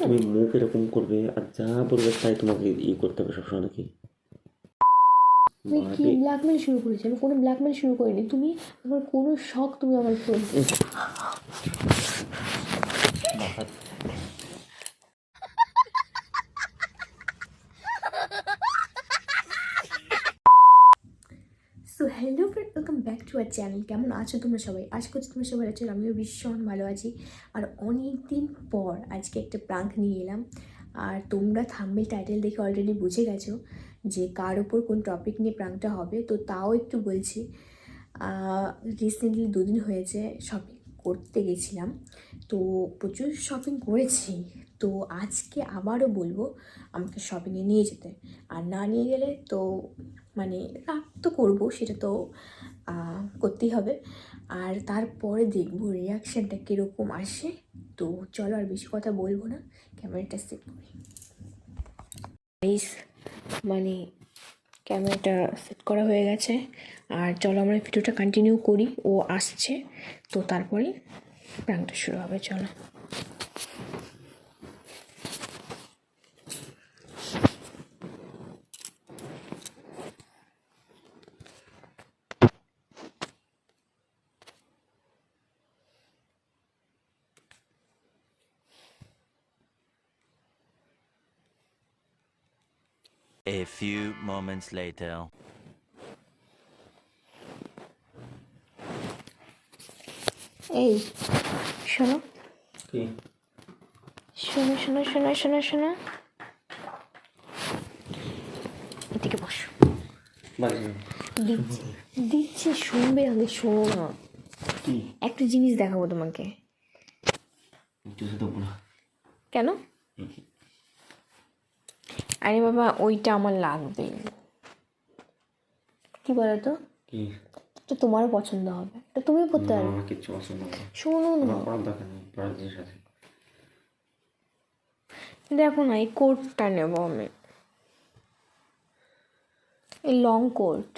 তুমি মুখ এরকম করবে আর যা বলবে তাই তোমাকে ই করতে হবে সবসময় নাকি? তুমি কি ব্ল্যাকমেল শুরু করেছি? আমি কোনো ব্ল্যাকমেল শুরু করিনি। তুমি আমার কোনো শখ তুমি আমার চ্যানেল কেমন আছো তোমরা সবাই? আশা করছি তোমরা সবাই আছো, আমিও ভীষণ ভালো আছি। আর অনেক দিন পর আজকে একটা প্রাঙ্ক নিয়ে এলাম। আর তোমরা থাম্বেল টাইটেল দেখে অলরেডি বুঝে গেছো যে কার ওপর কোন টপিক নিয়ে প্রাঙ্কটা হবে, তো তাও একটু বলছি। রিসেন্টলি দুদিন হয়েছে শপিং করতে গেছিলাম, তো প্রচুর শপিং করেছি। তো আজকে আবারও বলব আমাকে শপিংয়ে নিয়ে যেতে। আর না নিয়ে গেলে তো মানে রাগ তো করব, সেটা তো করতেই হবে। আর তারপরে দেখব রিয়াকশানটা কীরকম আসে। তো চলো আর বেশি কথা বলব না ক্যামেরাটা সেট করি। মানে ক্যামেরাটা সেট করা হয়ে গেছে। আর চলো আমরা ভিডিওটা কন্টিনিউ করি, ও আসছে। তো তারপরে প্রাংটা শুরু হবে, চলো। A few moments later. এই শোনো। কি? শোনো শোনো শোনো শোনো শোনো। এদিকে বসো। দিচ্ছি। দিচ্ছি শুনবে আগে শোনো। না কি? একটা জিনিস দেখাবো তোমাকে। কেন? আরে বাবা ওইটা আমার লাগবে। কি বলো তো কি? তো তোমারও পছন্দ হবে। তো তুমিও পড়তে পারবে আমার কিচ্ছু পছন্দ শোনো না। পড়ার দরকার নেই পড়ার জিনিস আছে দেখো না এই কোটটা নেব আমি। এই লং কোট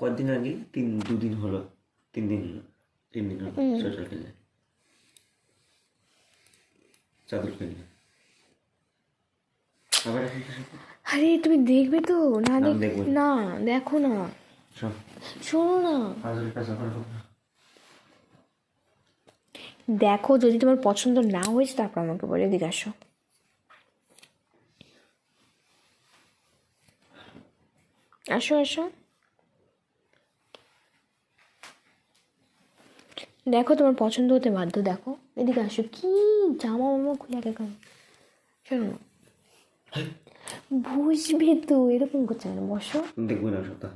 কদিন আগে? তিন দুদিন হলো। তিন দিন হলো। তিন দিন হলো। কিনলে। চাদর কিনলে আবার আরে তুমি দেখবে তো? না। না দেখো না। শোনো। না। দেখো যদি তোমার পছন্দ না হয়েছে তারপর আমাকে বলে এদিকে আসো। আসো আসো। দেখো তোমার পছন্দ হতে বাধ্য দেখো। এদিকে আসো। কি? জামা মামা খুলে একা কেন শোনো না। বুঝবে তো এরকম করছে না বসো। দেখব না সপ্তাহ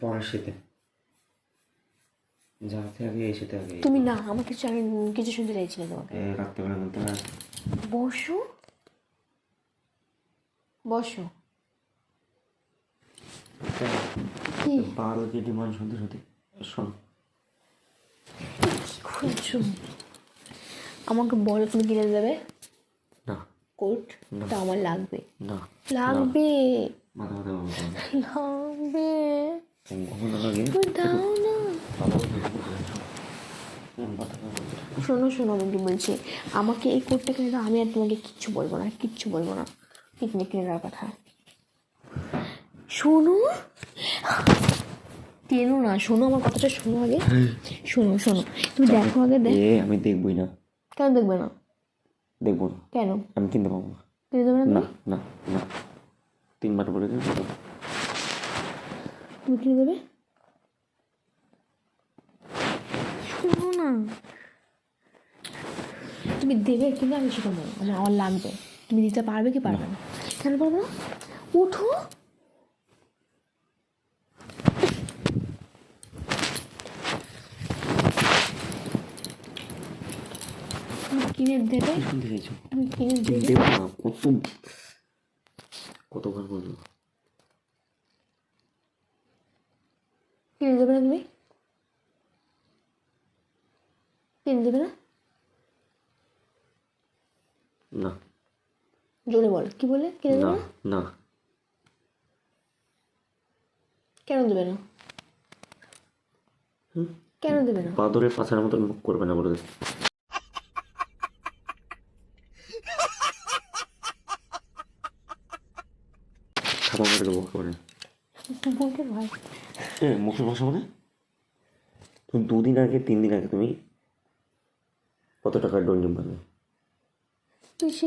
পরের শীতে। যাতে আগে এই শীতে আগে তুমি না আমার কিছু আমি কিছু শুনতে চাইছি না তোমাকে। রাত্রেবেলা না বসো। বসো। কি? বারো যে ডিমান্ড শুনতে শুনতে শোন। খুঁজছো আমাকে বলো তুমি কিনে দেবে? না। কোট? তা আমার লাগবে। না। লাগবে। লাগবে? দাও না। শোনো শোনো আমি কি বলছি। আমাকে এই কোটটা কিনে দাও আমি আর তোমাকে কিচ্ছু বলব না কিচ্ছু বলব না। কি কিনে কিনে দেওয়ার কথা। শোনো টেনো না শোনো আমার কথাটা শোনো আগে। শোনো শোনো। তুমি দেখো আগে দেখ। এ আমি দেখবই না। কেন দেখবে না? দেখব না। কেন? আমি কিনতে পাবো না। কিনে দেবে না না না তিনবার বলে দিন তুমি কিনে দেবে? শোনো না। তুমি দেবে কিন্তু আমি সেটা বলো আমার আমার লাগবে। তুমি দিতে পারবে কি পারবে না। কেন পারবে না? উঠো কিনে দেবে? শুনতে চাইছো তুমি কিনে দেবে। দেবো না কত কতবার বলব? কিনে দেবে না তুমি? কিনে দেবে না? না। জোরে বল কি বলে? কিনে দেবে না কেন দেবে না? কেন দেবে না? বাদরের পাছার মতন মুখ করবে না বলে। দেবো করে। মুখে ভয় এ মুখের ভাষা মানে তুমি দুদিন আগে তিন দিন আগে তুমি কত টাকার ডোন পাবে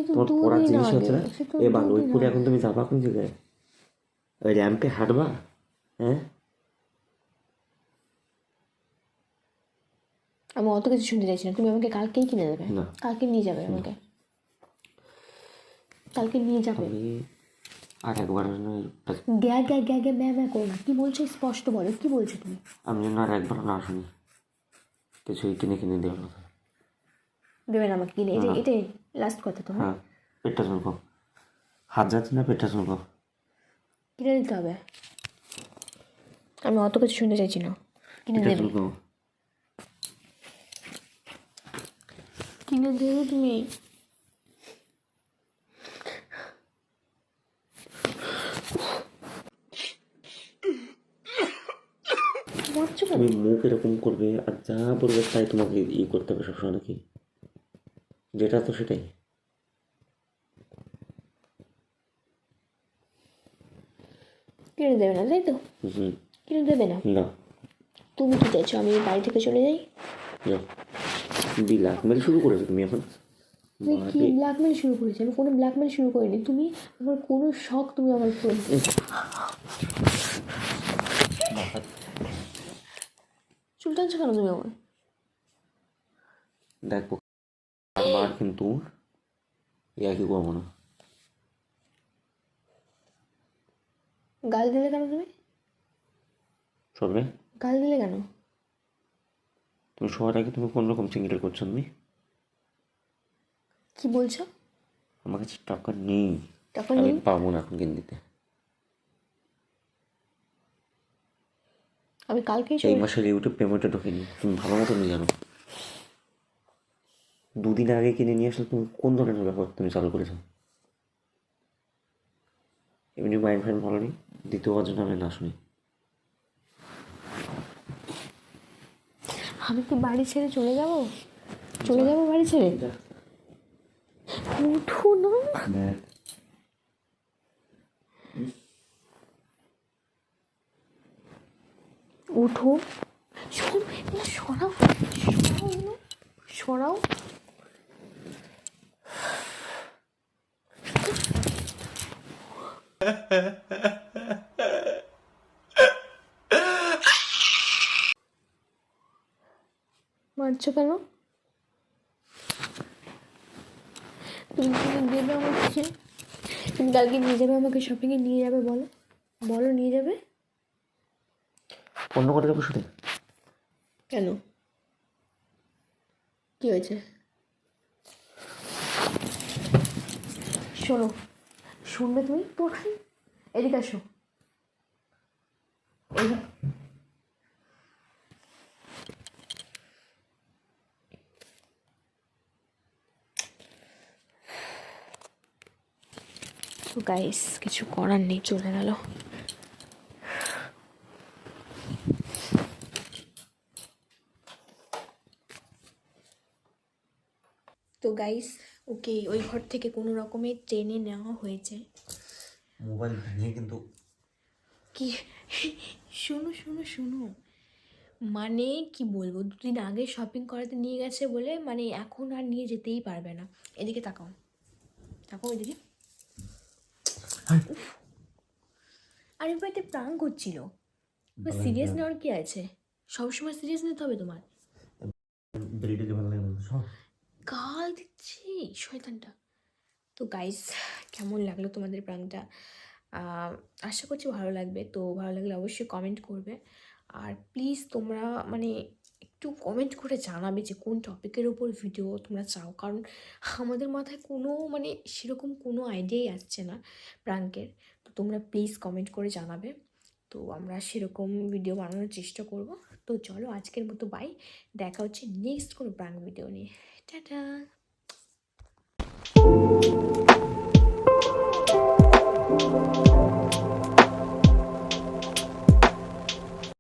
তোমার পড়ার জিনিস হচ্ছে না? এ। এখন তুমি যাবা কোন জায়গায়? ওই র্যাম্পে হাঁটবা হ্যাঁ? আমি অত কিছু শুনতে চাইছি না। তুমি আমাকে কালকেই কিনে দেবে। কালকে নিয়ে যাবে আমাকে। কালকে নিয়ে যাবে। আর একবার গ্যা গ্যা গ্যা গ্যা ম্যা ম্যা করো না কি বলছো? স্পষ্ট বলো কি বলছো তুমি? আমি যেন আর একবার না শুনি কিছুই কিনে কিনে দেওয়ার কথা দেবে না আমাকে কিনে। এটা এটাই লাস্ট কথা তোমার হ্যাঁ? পেটটা চুলকো। হাত যাচ্ছে না পেটটা চুলকো। কিনে দিতে হবে। আমি অত কিছু শুনতে চাইছি না। কিনে দেবে কিনে দেবে তুমি? তুমি মুখ এরকম করবে আর যা বলবে তাই তোমাকে ই করতে হবে সবসময় নাকি? যেটা তো সেটাই। কিনে দেবে না তাই তো? হুম। কিনে দেবে না? না। তুমি কি চাইছো আমি বাড়ি থেকে চলে যাই? ব্ল্যাকমেল শুরু করেছ তুমি এখন। কি ব্ল্যাকমেল শুরু করেছি? আমি কোনো ব্ল্যাকমেল শুরু করিনি। তুমি আমার কোনো শখ তুমি আমার পুরো চুল টানছো কেন তুমি আমার? দেখো আর কিন্তু এই একই করব না। গাল দিলে কেন তুমি? সবে? গাল দিলে কেন? তুমি সবার আগে তুমি কোন রকম সিঙ্গেল করছ তুমি কি বলছো? আমার কাছে টাকা নেই। টাকা নেই? পাবো না এখন কিনে আমি কালকেই এই মাসের ইউটিউব পেমেন্টে ঢোকেনি। তুমি ভালো মতন জানো। দুদিন আগে কিনে নিয়ে আসলে তুমি কোন ধরনের ব্যাপার তুমি চালু করেছ? এমনি মাইন্ড ফাইন্ড ভালো নেই? দ্বিতীয়বার জন্য আমি না শুনি। আমি কি বাড়ি ছেড়ে চলে যাব? চলে যাব বাড়ি ছেড়ে? উঠো না। উঠো সরাও। সরাও মারছো কেন? তুমি দেবে আমাকে? তুমি নিয়ে যাবে আমাকে শপিংয়ে নিয়ে যাবে বলো। বলো, নিয়ে যাবে? অন্য করে দেবো শুধু কেন? কি হয়েছে? শোনো শুনবে তুমি? তোর এদিকে আসো। তো গাইস কিছু করার নেই চলে গেল। তো গাইস ওকে ওই ঘর থেকে কোনো রকমে ট্রেনে নেওয়া হয়েছে। মোবাইল ভেঙে কিন্তু কি? শোনো শোনো শোনো। মানে কি বলব দুদিন আগে শপিং করাতে নিয়ে গেছে বলে মানে এখন আর নিয়ে যেতেই পারবে না। এদিকে তাকাও। তাকাও এদিকে। উফ। আরে বাড়িতে প্রাণ করছিল। সিরিয়াস নেওয়ার কি আছে? সবসময় সিরিয়াস নিতে হবে তোমার। ভালো লাগে গাল দিচ্ছি? শয়তানটা। তো গাইস কেমন লাগল তোমাদের প্রাণটা আশা করছি ভালো লাগবে। তো ভালো লাগলে অবশ্যই কমেন্ট করবে। আর প্লিজ তোমরা মানে একটু কমেন্ট করে জানাবে যে কোন টপিকের ওপর ভিডিও তোমরা চাও। কারণ আমাদের মাথায় কোনো মানে সেরকম কোনো আইডিয়াই আসছে না প্রাঙ্কের তো তোমরা প্লিজ কমেন্ট করে জানাবে। তো আমরা সেরকম ভিডিও বানানোর চেষ্টা করব। তো চলো আজকের মতো বাই দেখা হচ্ছে নেক্সট কোনো প্রাঙ্ক ভিডিও নিয়ে। টাটা।